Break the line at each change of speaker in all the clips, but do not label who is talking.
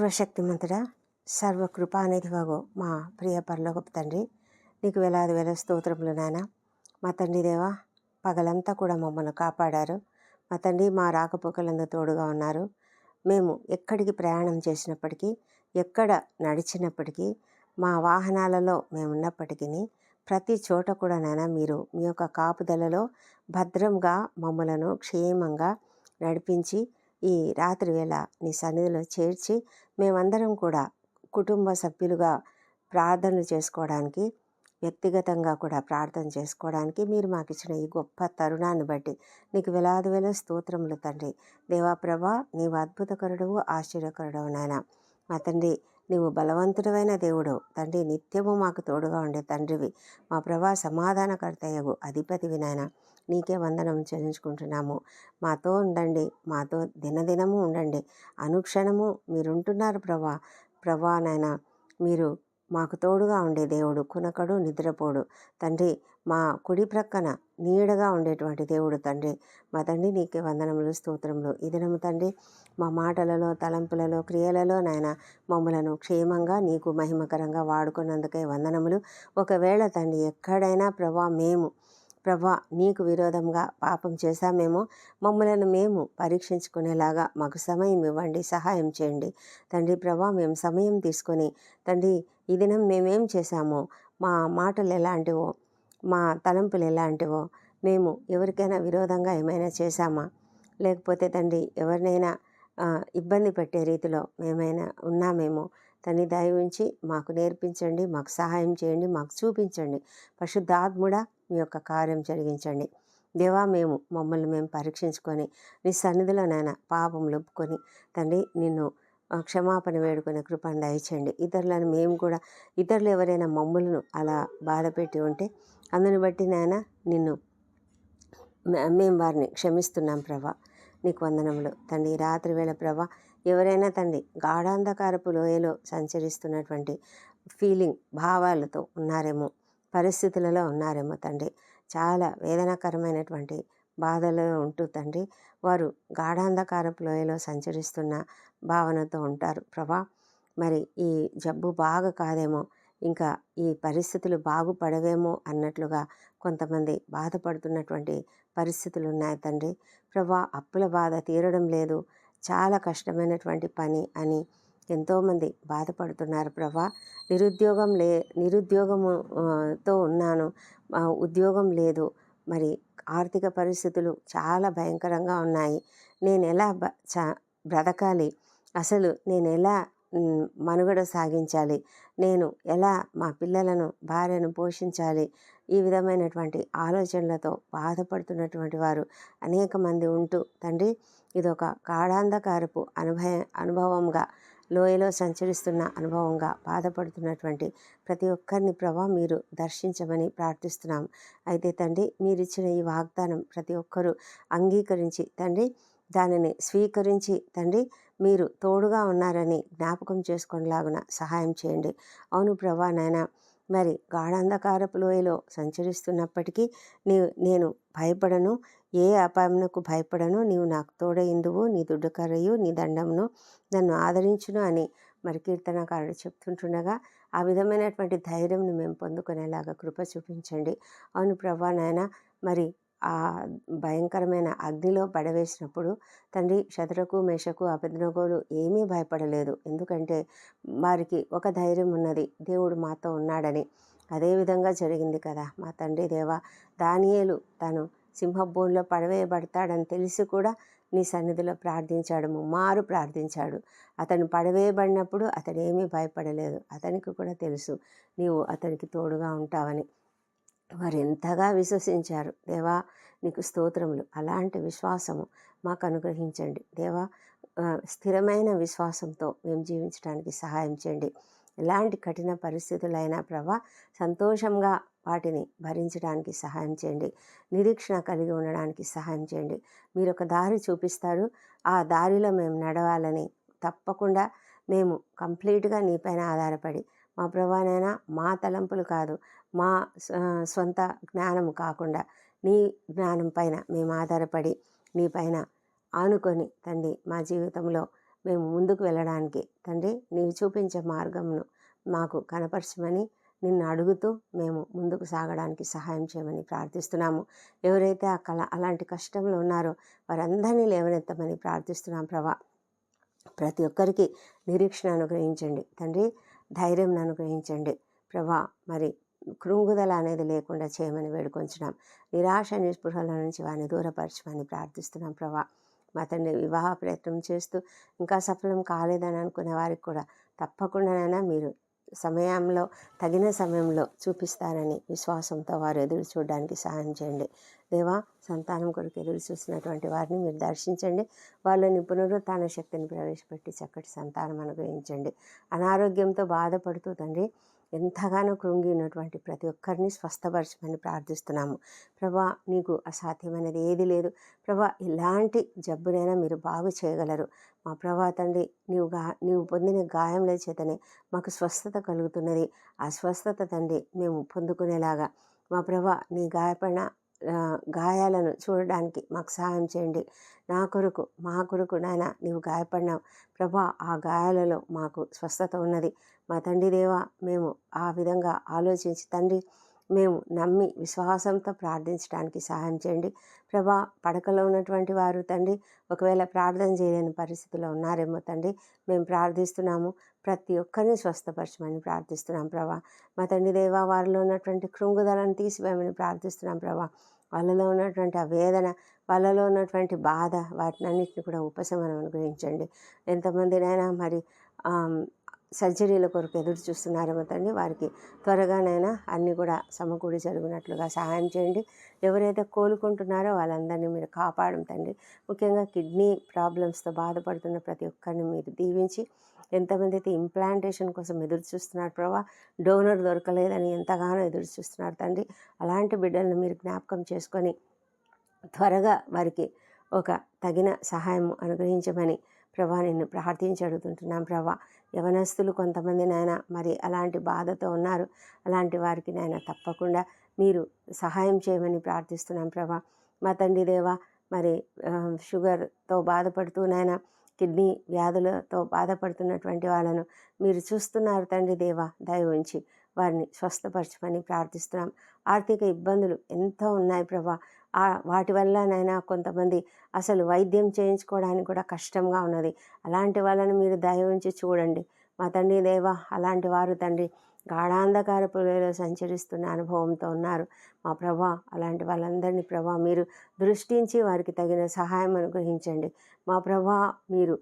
సర్వశక్తిమంతుడా సర్వకృపానిధివగు మా ప్రియ పరలోకపు తండ్రి. నీకు వేలాది వేల స్తోత్రములు నాయన. మా తండ్రి దేవా పగలంతా కూడా మమ్మల్ని కాపాడారు. మా తండ్రి మా రాకపోకలందు తోడుగా ఉన్నారు. మేము ఎక్కడికి ప్రయాణం చేసినప్పటికీ ఎక్కడ నడిచినప్పటికీ మా వాహనాలలో మేము ఉన్నప్పటికీ ప్రతి చోట కూడా నాయన మీరు మీ యొక్క కాపుదలలో భద్రంగా మమ్మలను క్షేమంగా నడిపించి ఈ రాత్రి వేళ నీ సన్నిధిలో చేర్చి మేమందరం కూడా కుటుంబ సభ్యులుగా ప్రార్థనలు చేసుకోవడానికి వ్యక్తిగతంగా కూడా ప్రార్థన చేసుకోవడానికి మీరు మాకు ఇచ్చిన ఈ గొప్ప తరుణాన్ని బట్టి నీకు వేలాది వేల స్తోత్రములు తండ్రి. దేవా ప్రభా నీవు అద్భుతకరుడవు ఆశ్చర్యకరుడవు నాయన. మా తండ్రి నీవు బలవంతుడమైన దేవుడు తండ్రి నిత్యము మాకు తోడుగా ఉండే తండ్రివి. మా ప్రభా సమాధానకర్తయ్యవు అధిపతివి నాయన. నీకే వందనం చెల్లించుకుంటున్నాము. మాతో ఉండండి మాతో దినదినము ఉండండి. అనుక్షణము మీరుంటున్నారు ప్రభా. ప్రభా నాయన మీరు మాకు తోడుగా ఉండే దేవుడు కునకడు నిద్రపోడు. తండ్రి మా కుడి ప్రక్కన నీడగా ఉండేటువంటి దేవుడు తండ్రి. మా తండ్రి నీకే వందనములు స్తోత్రములు. ఈ దినము తండ్రి మా మాటలలో తలంపులలో క్రియలలో నాయన మమ్మలను క్షేమంగా నీకు మహిమకరంగా వాడుకున్నందుకే వందనములు. ఒకవేళ తండ్రి ఎక్కడైనా ప్రభా మేము ప్రభా నీకు విరోధంగా పాపం చేశామేమో మమ్మలను మేము పరీక్షించుకునేలాగా మాకు సమయం ఇవ్వండి సహాయం చేయండి. తండ్రి ప్రభా మేము సమయం తీసుకొని తండ్రి ఈ దినం మేమేం చేశామో మా మాటలు ఎలాంటివో మా తలంపులు ఎలాంటివో మేము ఎవరికైనా విరోధంగా ఏమైనా చేశామా? లేకపోతే తండ్రి ఎవరినైనా ఇబ్బంది పెట్టే రీతిలో మేమైనా ఉన్నామేమో? తని దయ ఉంచి మాకు నేర్పించండి మాకు సహాయం చేయండి మాకు చూపించండి. పరిశుద్ధాత్ముడా మీ యొక్క కార్యం జరిగించండి. దేవా మేము మమ్మల్ని మేము పరీక్షించుకొని నీ సన్నిధిలోనైనా పాపం లొప్పుకొని తండ్రి నిన్ను క్షమాపణ వేడుకునే కృపను దయచండి ఇతరులను మేము కూడా ఇతరులు ఎవరైనా మమ్మలను అలా బాధపెట్టి ఉంటే అందుని బట్టి నాయన నిన్ను మేము వారిని క్షమిస్తున్నాం ప్రభా. నీకు వందనములు. తండ్రి రాత్రి వేళ ప్రభా ఎవరైనా తండ్రి గాఢాంధకారపు లోయలో సంచరిస్తున్నటువంటి ఫీలింగ్ భావాలతో ఉన్నారేమో పరిస్థితులలో ఉన్నారేమో తండ్రి. చాలా వేదనాకరమైనటువంటి బాధలో ఉంటూ తండ్రి వారు గాఢాంధకారపు లోయలో సంచరిస్తున్న భావనతో ఉంటారు. ప్రభా మరి ఈ జబ్బు బాగా కాదేమో ఇంకా ఈ పరిస్థితులు బాగుపడవేమో అన్నట్లుగా కొంతమంది బాధపడుతున్నటువంటి పరిస్థితులు ఉన్నాయి తండ్రి. ప్రభా అప్పుల బాధ తీరడం లేదు. చాలా కష్టమైనటువంటి పని అని ఎంతోమంది బాధపడుతున్నారు ప్రభా. నిరుద్యోగం లే నిరుద్యోగముతో ఉన్నాను. ఉద్యోగం లేదు. మరి ఆర్థిక పరిస్థితులు చాలా భయంకరంగా ఉన్నాయి. నేను ఎలా బ బ్రతకాలి? అసలు నేను ఎలా మనుగడ సాగించాలి? నేను ఎలా మా పిల్లలను భార్యను పోషించాలి? ఈ విధమైనటువంటి ఆలోచనలతో బాధపడుతున్నటువంటి వారు అనేక మంది ఉంటూ తండ్రి ఇదొక కాడాంధకారపు అనుభవ అనుభవంగా లోయలో సంచరిస్తున్న అనుభవంగా బాధపడుతున్నటువంటి ప్రతి ఒక్కరిని ప్రభా మీరు దర్శించమని ప్రార్థిస్తున్నాం. అయితే తండ్రి మీరిచ్చిన ఈ వాగ్దానం ప్రతి ఒక్కరూ అంగీకరించి తండ్రి దానిని స్వీకరించి తండ్రి మీరు తోడుగా ఉన్నారని జ్ఞాపకం చేసుకునేలాగున సహాయం చేయండి. అవును ప్రభా నాయన మరి గాఢంధకారపు లోయలో సంచరిస్తున్నప్పటికీ నీ నేను భయపడను. ఏ అపాయమునకు భయపడను. నీవు నాకు తోడయిందువు నీ దుడ్డుకరయు నీ దండమును నన్ను ఆదరించును అని మరి కీర్తనకారుడు చెప్తుంటుండగా ఆ విధమైనటువంటి ధైర్యంని మేము పొందుకునేలాగా కృప చూపించండి. అవును ప్రభా నాయన మరి ఆ భయంకరమైన అగ్నిలో పడవేసినప్పుడు తండ్రి శతరకు మేషకు అభిజ్ఞగోలు ఏమీ భయపడలేదు. ఎందుకంటే వారికి ఒక ధైర్యం ఉన్నది. దేవుడు మాతో ఉన్నాడని. అదేవిధంగా జరిగింది కదా. మా తండ్రి దేవ దానియేలు తను సింహభూమిలో పడవేయబడతాడని తెలిసి కూడా నీ సన్నిధిలో ప్రార్థించాడు. ముమ్మారు ప్రార్థించాడు. అతను పడవేయబడినప్పుడు అతడు ఏమీ భయపడలేదు. అతనికి కూడా తెలుసు. నీవు అతనికి తోడుగా ఉంటావని. వారు ఎంతగా విశ్వసించారు. దేవా నీకు స్తోత్రములు. అలాంటి విశ్వాసము మాకు అనుగ్రహించండి. దేవా స్థిరమైన విశ్వాసంతో మేము జీవించడానికి సహాయం చేయండి. ఎలాంటి కఠిన పరిస్థితులైనా ప్రభా సంతోషంగా వాటిని భరించడానికి సహాయం చేయండి. నిరీక్షణ కలిగి ఉండడానికి సహాయం చేయండి. మీరు ఒక దారి చూపిస్తారు. ఆ దారిలో మేము నడవాలని తప్పకుండా మేము కంప్లీట్గా నీపైన ఆధారపడి మా ప్రభానైనా మా తలంపులు కాదు మా సొంత జ్ఞానం కాకుండా నీ జ్ఞానం పైన మేము ఆధారపడి నీ పైన ఆనుకొని తండ్రి మా జీవితంలో మేము ముందుకు వెళ్ళడానికి తండ్రి నీవు చూపించే మార్గంను మాకు కనపరచమని నిన్ను అడుగుతూ మేము ముందుకు సాగడానికి సహాయం చేయమని ప్రార్థిస్తున్నాము. ఎవరైతే ఆ కళ అలాంటి కష్టంలో ఉన్నారో వారందరినీ లేవనెత్తమని ప్రార్థిస్తున్నాం ప్రభా. ప్రతి ఒక్కరికి నిరీక్షణ అనుగ్రహించండి తండ్రి ధైర్యం అనుగ్రహించండి ప్రభా. మరి కృంగుదల అనేది లేకుండా చేయమని వేడుకొంచున్నాం. నిరాశ నిస్పృహల నుంచి వారిని దూరపరచమని ప్రార్థిస్తున్నాం ప్రభా. మా తండ్రి వివాహ ప్రయత్నం చేస్తూ ఇంకా సఫలం కాలేదని అనుకునే వారికి కూడా తప్పకుండానైనా మీరు సమయంలో తగిన సమయంలో చూపిస్తారని విశ్వాసంతో వారు ఎదురు చూడడానికి సహాయం చేయండి. దేవా సంతానం కొరకు ఎదురు చూసినటువంటి వారిని మీరు దర్శించండి. వాళ్ళని పునరుత్న శక్తిని ప్రవేశపెట్టి చక్కటి సంతానం అనుగ్రహించండి. అనారోగ్యంతో బాధపడుతూ తండ్రి ఎంతగానో కృంగినటువంటి ప్రతి ఒక్కరిని స్వస్థపరచమని ప్రార్థిస్తున్నాము. ప్రభా నీకు అసాధ్యమైనది ఏది లేదు. ప్రభా ఎలాంటి జబ్బునైనా మీరు బాగు చేయగలరు. మా ప్రభా తండ్రి నీవు గా నీవు పొందిన గాయముల చేతనే మాకు స్వస్థత కలుగుతున్నది. ఆ స్వస్థత తండ్రి మేము పొందుకునేలాగా మా ప్రభా నీ గాయపడిన గాయాలను చూడడానికి మాకు సహాయం చేయండి. నా కొరకు మా కొరకు నాయన నీవు గాయపడినావు. ప్రభా ఆ గాయాలలో మాకు స్వస్థత ఉన్నది. మా తండ్రి దేవా మేము ఆ విధంగా ఆలోచించి తండ్రి మేము నమ్మి విశ్వాసంతో ప్రార్థించడానికి సహాయం చేయండి. ప్రభా పడకలో ఉన్నటువంటి వారు తండ్రి ఒకవేళ ప్రార్థన చేయలేని పరిస్థితిలో ఉన్నారేమో తండ్రి మేము ప్రార్థిస్తున్నాము. ప్రతి ఒక్కరిని స్వస్థపరచమని ప్రార్థిస్తున్నాం ప్రభా. మా తండ్రి దేవ వారిలో ఉన్నటువంటి కృంగుదలను తీసివేయమని ప్రార్థిస్తున్నాం ప్రభా. వాళ్ళలో ఉన్నటువంటి ఆ వేదన వాళ్ళలో ఉన్నటువంటి బాధ వాటిని అన్నింటిని కూడా ఉపశమనం అనుగ్రహించండి. ఎంతమందినైనా మరి సర్జరీల కొరకు ఎదురు చూస్తున్నారేమో తండ్రి. వారికి త్వరగానైనా అన్నీ కూడా సమకూడి జరిగినట్లుగా సహాయం చేయండి. ఎవరైతే కోలుకుంటున్నారో వాళ్ళందరినీ మీరు కాపాడం తండ్రి. ముఖ్యంగా కిడ్నీ ప్రాబ్లమ్స్తో బాధపడుతున్న ప్రతి ఒక్కరిని మీరు దీవించి ఎంతమంది అయితే ఇంప్లాంటేషన్ కోసం ఎదురు చూస్తున్నారు ప్రభా డోనర్ దొరకలేదని ఎంతగానో ఎదురు చూస్తున్నారు తండ్రి. అలాంటి బిడ్డలను మీరు జ్ఞాపకం చేసుకొని త్వరగా వారికి ఒక తగిన సహాయం అనుగ్రహించమని ప్రభా నిన్ను ప్రార్థించి అడుగుతుంటున్నాం ప్రభా. యవనస్తులు కొంతమంది నాయన మరి అలాంటి బాధతో ఉన్నారు. అలాంటి వారికి నాయన తప్పకుండా మీరు సహాయం చేయమని ప్రార్థిస్తున్నాం ప్రభా. మా తండ్రి దేవా మరి షుగర్తో బాధపడుతూ నాయన కిడ్నీ వ్యాధులతో బాధపడుతున్నటువంటి వాళ్ళను మీరు చూస్తున్నారు తండ్రి దేవా దయ ఉంచి వారిని స్వస్థపరచమని ప్రార్థిస్తున్నాం. ఆర్థిక ఇబ్బందులు ఎంతో ఉన్నాయి ప్రభా. వాటి వల్లనైనా కొంతమంది అసలు వైద్యం చేయించుకోవడానికి కూడా కష్టంగా ఉన్నది. అలాంటి వాళ్ళని మీరు దయ ఉంచి చూడండి. మా తండ్రి దేవ అలాంటి వారు తండ్రి గాఢాంధకార పులిలో సంచరిస్తున్న అనుభవంతో ఉన్నారు. మా ప్రభా అలాంటి వాళ్ళందరినీ ప్రభా మీరు దృష్టించి వారికి తగిన సహాయం అనుగ్రహించండి. మా ప్రభా మీరు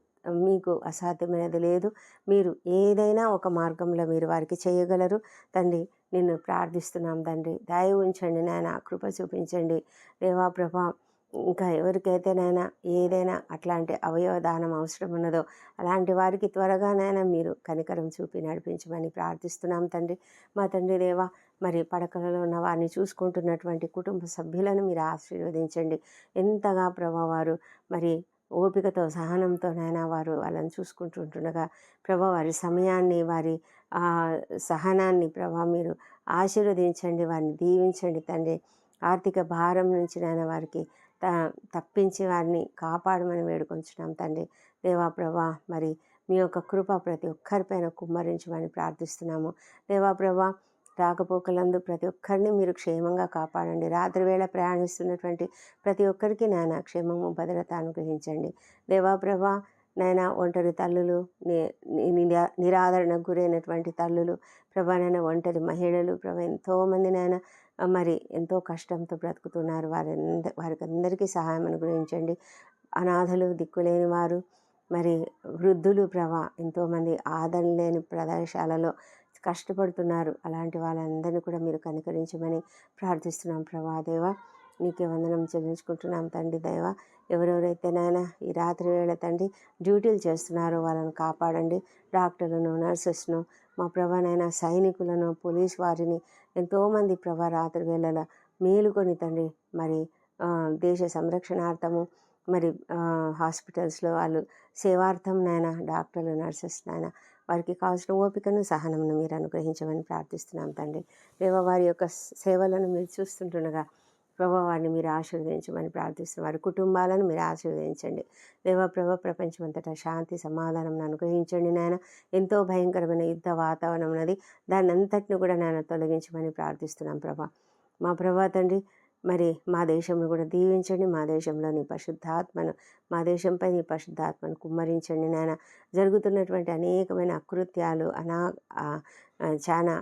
మీకు అసాధ్యమైనది లేదు. మీరు ఏదైనా ఒక మార్గంలో మీరు వారికి చేయగలరు. తండ్రి నిన్ను ప్రార్థిస్తున్నాం తండ్రి. దయ ఉంచండి నాయన. కృప చూపించండి. దేవాప్రభా ఇంకా ఎవరికైతేనైనా ఏదైనా అట్లాంటి అవయవదానం అవసరం ఉన్నదో అలాంటి వారికి త్వరగానైనా మీరు కనికరం చూపి నడిపించమని ప్రార్థిస్తున్నాం తండ్రి. మా తండ్రి దేవా మరి పడకలలో ఉన్న వారిని చూసుకుంటున్నటువంటి కుటుంబ సభ్యులను మీరు ఆశీర్వదించండి. ఎంతగా ప్రభావారు మరి ఓపికతో సహనంతోనైనా వారు వాళ్ళని చూసుకుంటుంటుండగా ప్రభా వారి సమయాన్ని వారి సహనాన్ని ప్రభా మీరు ఆశీర్వదించండి వారిని దీవించండి తండ్రి. ఆర్థిక భారం నుంచి నాయన వారికి త తప్పించి వారిని కాపాడమని వేడుకొంచున్నాం తండ్రి. దేవా ప్రభా మరి మీ యొక్క కృప ప్రతి ఒక్కరిపైన కుమ్మరించమని ప్రార్థిస్తున్నాము. దేవా ప్రభా రాకపోకలందు ప్రతి ఒక్కరిని మీరు క్షేమంగా కాపాడండి. రాత్రి వేళ ప్రయాణిస్తున్నటువంటి ప్రతి ఒక్కరికి నాయన క్షేమము భద్రత అనుగ్రహించండి. దేవాప్రభ నాయన ఒంటరి తల్లులు నిరాదరణకు గురైనటువంటి తల్లులు ప్రభా ఒంటరి మహిళలు ప్రభా ఎంతోమంది నాయన మరి ఎంతో కష్టంతో బ్రతుకుతున్నారు. వారి వారికి అందరికీ సహాయం అనుగ్రహించండి. అనాథలు దిక్కులేని వారు మరి వృద్ధులు ప్రభా ఎంతోమంది ఆదరణ లేని ప్రదేశాలలో కష్టపడుతున్నారు. అలాంటి వాళ్ళందరినీ కూడా మీరు కనికరించమని ప్రార్థిస్తున్నాం. ప్రభాదేవ నీకే వందనం చెల్లించుకుంటున్నాం తండ్రి దైవ. ఎవరెవరైతే నాయన ఈ రాత్రి వేళ తండ్రి డ్యూటీలు చేస్తున్నారో వాళ్ళని కాపాడండి. డాక్టర్లను నర్సెస్ను మా ప్రభానైనా సైనికులను పోలీస్ వారిని ఎంతోమంది ప్రభా రాత్రి వేళల మేలుకొని తండ్రి మరి దేశ సంరక్షణార్థము మరి హాస్పిటల్స్లో వాళ్ళు సేవార్థం నాయన డాక్టర్లు నర్సెస్ నాయన వారికి కావాల్సిన ఓపికను సహనమును మీరు అనుగ్రహించమని ప్రార్థిస్తున్నాం తండ్రి. దేవ వారి యొక్క సేవలను మీరు చూస్తుంటుండగా ప్రభా వారిని మీరు ఆశీర్వదించమని ప్రార్థిస్తున్న వారి కుటుంబాలను మీరు ఆశీర్వదించండి. దేవా ప్రభ ప్రపంచమంతటా శాంతి సమాధానం అనుగ్రహించండి నాయన. ఎంతో భయంకరమైన యుద్ధ వాతావరణం ఉన్నది. దాన్ని అంతటిని కూడా నాయన తొలగించమని ప్రార్థిస్తున్నాం ప్రభా. మా ప్రభా తండ్రి మరి మా దేశంను కూడా దీవించండి. మా దేశంలో నీ పరిశుద్ధాత్మను మా దేశంపై నీ పరిశుద్ధాత్మను కుమ్మరించండి నాయన. జరుగుతున్నటువంటి అనేకమైన అకృత్యాలు అనా చాలా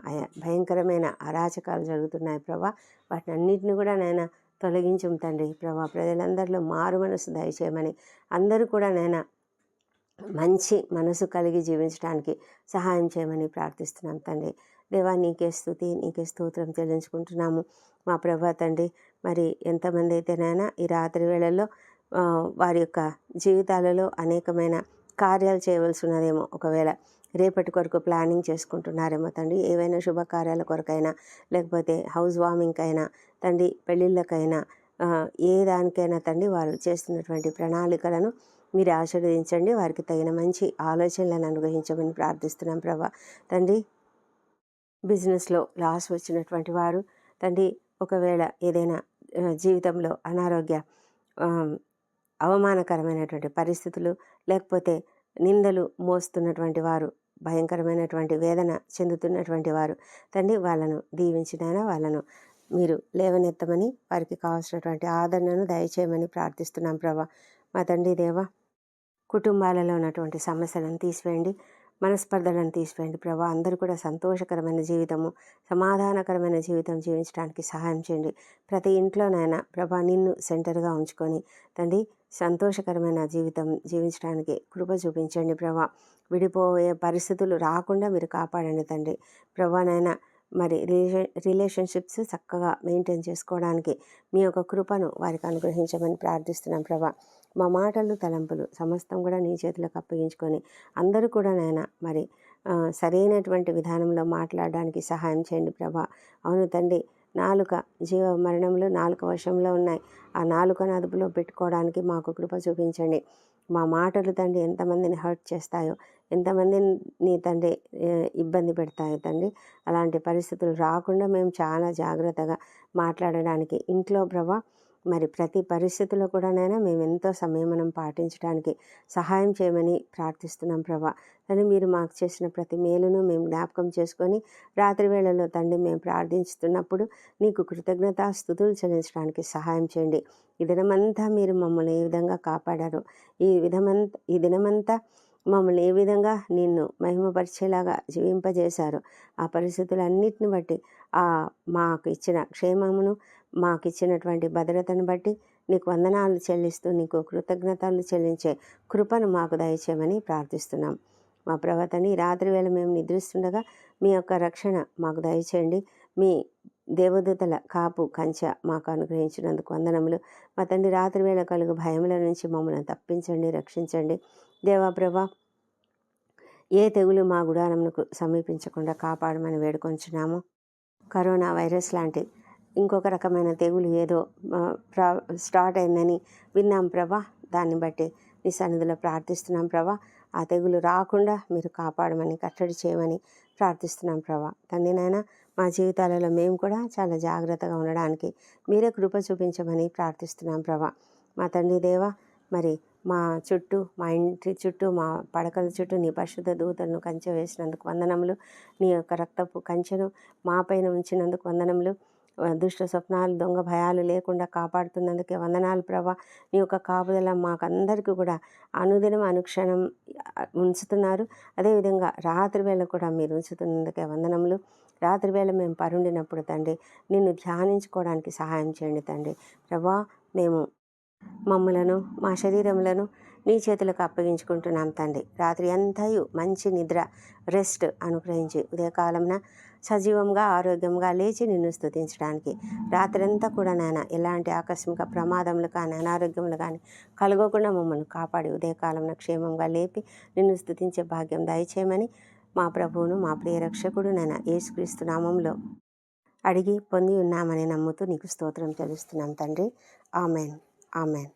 భయంకరమైన అరాచకాలు జరుగుతున్నాయి ప్రభా. వాటిని అన్నిటిని కూడా నాయన తొలగించం తండ్రి ప్రభా. ప్రజలందరిలో మారు మనసు దయచేయమని అందరూ కూడా నాయన మంచి మనసు కలిగి జీవించడానికి సహాయం చేయమని ప్రార్థిస్తున్నాం తండ్రి. దేవా నీకే స్థుతి నీకే స్తోత్రం చెల్లించుకుంటున్నాము. మా ప్రభా తండ్రి మరి ఎంతమంది అయితేనైనా ఈ రాత్రి వేళల్లో వారి యొక్క జీవితాలలో అనేకమైన కార్యాలు చేయవలసి ఉన్నదేమో ఒకవేళ రేపటి కొరకు ప్లానింగ్ చేసుకుంటున్నారేమో తండ్రి ఏవైనా శుభకార్యాల కొరకైనా లేకపోతే హౌస్ వార్మింగ్కైనా తండ్రి పెళ్ళిళ్ళకైనా ఏ దానికైనా తండ్రి వారు చేస్తున్నటువంటి ప్రణాళికలను మీరు ఆశీర్వదించండి. వారికి తగిన మంచి ఆలోచనలను అనుగ్రహించమని ప్రార్థిస్తున్నాం ప్రభా. తండ్రి బిజినెస్లో లాస్ వచ్చినటువంటి వారు. తండ్రి ఒకవేళ ఏదైనా జీవితంలో అనారోగ్య అవమానకరమైనటువంటి పరిస్థితులు లేకపోతే నిందలు మోస్తున్నటువంటి వారు భయంకరమైనటువంటి వేదన చెందుతున్నటువంటి వారు తండ్రి వాళ్ళను దీవించినైనా వాళ్ళను మీరు లేవనెత్తమని వారికి కావాల్సినటువంటి ఆదరణను దయచేయమని ప్రార్థిస్తున్నాం ప్రభా. మా తండ్రి దేవా కుటుంబాలలో ఉన్నటువంటి సమస్యలను తీసివేయండి. మనస్పర్ధలను తీసివేయండి. ప్రభా అందరూ కూడా సంతోషకరమైన జీవితము సమాధానకరమైన జీవితం జీవించడానికి సహాయం చేయండి. ప్రతి ఇంట్లోనైనా ప్రభా నిన్ను సెంటర్గా ఉంచుకొని తండ్రి సంతోషకరమైన జీవితం జీవించడానికి కృప చూపించండి ప్రభా. విడిపోయే పరిస్థితులు రాకుండా మీరు కాపాడండి తండ్రి. ప్రభానైనా మరి రిలేషన్ రిలేషన్షిప్స్ చక్కగా మెయింటైన్ చేసుకోవడానికి మీ యొక్క కృపను వారికి అనుగ్రహించమని ప్రార్థిస్తున్నాం ప్రభా. మా మాటలు తలంపులు సమస్తం కూడా నీ చేతులకు అప్పగించుకొని అందరూ కూడా నాయన మరి సరైనటువంటి విధానంలో మాట్లాడడానికి సహాయం చేయండి ప్రభా. అవును తండ్రి నాలుక జీవ మరణంలో నాలుక వశంలో ఉన్నాయి. ఆ నాలుకను అదుపులో పెట్టుకోవడానికి మాకు కృప చూపించండి. మా మాటలు తండ్రి ఎంతమందిని హర్ట్ చేస్తాయో ఎంతమందిని నీ తండ్రి ఇబ్బంది పెడతాయో తండ్రి అలాంటి పరిస్థితులు రాకుండా మేము చాలా జాగ్రత్తగా మాట్లాడడానికి ఇంట్లో ప్రభా మరి ప్రతి పరిస్థితిలో కూడానైనా మేము ఎంతో సంయమనం పాటించడానికి సహాయం చేయమని ప్రార్థిస్తున్నాం ప్రభా. కానీ మీరు మాకు చేసిన ప్రతి మేలును మేము జ్ఞాపకం చేసుకొని రాత్రి వేళలో తండ్రి మేము ప్రార్థిస్తున్నప్పుడు నీకు కృతజ్ఞత స్థుతులు చెల్లించడానికి సహాయం చేయండి. ఈ దినమంతా మీరు మమ్మల్ని ఏ విధంగా కాపాడారు ఈ విధమంతా ఈ దినమంతా మమ్మల్ని ఏ విధంగా నిన్ను మహిమపరిచేలాగా జీవింపజేశారు ఆ పరిస్థితులన్నిటిని బట్టి ఆ మాకు ఇచ్చిన క్షేమమును మాకు ఇచ్చినటువంటి భద్రతను బట్టి నీకు వందనాలు చెల్లిస్తూ నీకు కృతజ్ఞతలు చెల్లించే కృపను మాకు దయచేయమని ప్రార్థిస్తున్నాం. మా ప్రవర్తని రాత్రి వేళ మేము నిద్రిస్తుండగా మీ యొక్క రక్షణ మాకు దయచేయండి. మీ దేవదూతల కాపు కంచె మాకు అనుగ్రహించినందుకు వందనములు. మా తండ్రి రాత్రి వేళ కలుగు భయముల నుంచి మమ్మల్ని తప్పించండి రక్షించండి. దేవాప్రభ ఏ తెగులు మా గుడారమునకు సమీపించకుండా కాపాడమని వేడుకొంచున్నాము. కరోనా వైరస్ లాంటి ఇంకొక రకమైన తెగులు ఏదో ప్రా స్టార్ట్ అయిందని విన్నాం ప్రభా. దాన్ని బట్టి నీ సన్నిధిలో ప్రార్థిస్తున్నాం ప్రభా. ఆ తెగులు రాకుండా మీరు కాపాడమని కట్టడి చేయమని ప్రార్థిస్తున్నాం ప్రభా. తండ్రి నాయన మా జీవితాలలో మేము కూడా చాలా జాగ్రత్తగా ఉండడానికి మీరే కృప చూపించమని ప్రార్థిస్తున్నాం ప్రభా. మా తండ్రి దేవ మరి మా చుట్టూ మా ఇంటి చుట్టూ మా పడకల చుట్టూ నీ పరిశుద్ధ దూతలను కంచె వేసినందుకు వందనములు. నీ యొక్క రక్తపు కంచెను మా పైన ఉంచినందుకు వందనములు. దుష్ట స్వప్నాలు దొంగ భయాలు లేకుండా కాపాడుతున్నందుకే వందనాలు ప్రభా. నీ యొక్క కాపుదల మాకందరికీ కూడా అనుదినం అనుక్షణం ఉంచుతున్నారు. అదేవిధంగా రాత్రి వేళ కూడా మీరు ఉంచుతున్నందుకే వందనములు. రాత్రి వేళ మేము పరుండినప్పుడు తండ్రి నిన్ను ధ్యానించుకోవడానికి సహాయం చేయండి తండ్రి. ప్రభా మేము మమ్మలను మా శరీరములను నీ చేతులకు అప్పగించుకుంటున్నాం తండ్రి. రాత్రి అంతయు మంచి నిద్ర రెస్ట్ అనుగ్రహించి ఉదయకాలంన సజీవంగా ఆరోగ్యంగా లేచి నిన్ను స్తుతించడానికి. రాత్రంతా కూడా నాయన ఎలాంటి ఆకస్మిక ప్రమాదములు కానీ అనారోగ్యములు కానీ కలగకుండా మమ్మల్ని కాపాడి ఉదయకాలంన క్షేమంగా లేపి నిన్ను స్తుతించే భాగ్యం దయచేయమని మా ప్రభువును మా ప్రియ రక్షకుడు నాయన యేసుక్రీస్తు నామంలో అడిగి పొంది ఉన్నామని నమ్ముతూ నీకు స్తోత్రం చెల్లిస్తున్నాం తండ్రి. ఆమెన్. ఆమెన్.